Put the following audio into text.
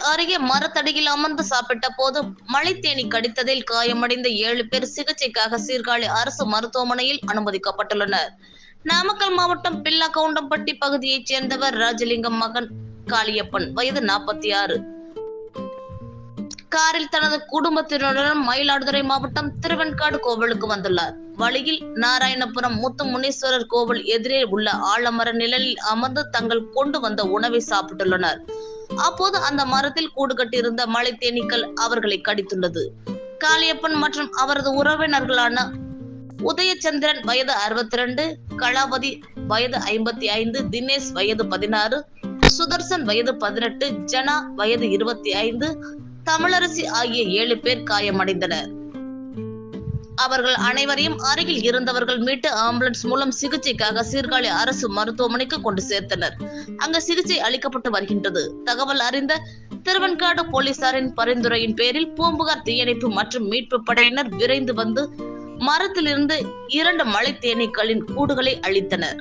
அருகே மரத்தடியில் அமர்ந்து சாப்பிட்ட போது மழைத்தேனி கடித்ததில் காயமடைந்த ஏழு பேர் சிகிச்சைக்காக சீர்காழி அரசு மருத்துவமனையில் அனுமதிக்கப்பட்டுள்ளனர். நாமக்கல் மாவட்டம் பில்லா கவுண்டம்பட்டி பகுதியைச் சேர்ந்தவர் ராஜலிங்கம் மகன் காளியப்பன் வயது நாற்பத்தி ஆறு. காரில் தனது குடும்பத்தினருடன் மயிலாடுதுறை மாவட்டம் திருவெண்காடு கோவிலுக்கு வந்துள்ளார். வழியில் நாராயணபுரம் முத்து முனீஸ்வரர் கோவில் எதிரே உள்ள ஆலமர நிழலில் அமர்ந்து தங்கள் கொண்டு வந்த உணவை சாப்பிட்டுள்ளனர். அப்போது அந்த மரத்தில் கூடு கட்டியிருந்த மலை தேனீக்கள் அவர்களை கடித்துள்ளது. காளியப்பன் மற்றும் அவரது உறவினர்களான உதயச்சந்திரன் வயது அறுபத்தி ரெண்டு கலாவதி வயது ஐம்பத்தி ஐந்து தினேஷ் வயது பதினாறு சுதர்சன் வயது பதினெட்டு ஜனா வயது இருபத்தி ஐந்து தமிழரசி ஆகிய ஏழு பேர் காயமடைந்தனர். அவர்கள் அனைவரையும் அருகில் இருந்தவர்கள் மீட்டு ஆம்புலன்ஸ் மூலம் சிகிச்சைக்காக சீர்காழி அரசு மருத்துவமனைக்கு கொண்டு சேர்த்தனர். அங்கு சிகிச்சை அளிக்கப்பட்டு வருகின்றது. தகவல் அறிந்த திருவன்காடு போலீசாரின் பரிந்துரையின் பேரில் பூம்புகார் தீயணைப்பு மற்றும் மீட்பு படையினர் விரைந்து வந்து மரத்திலிருந்து இரண்டு மலை தேனீக்களின் கூடுகளை அளித்தனர்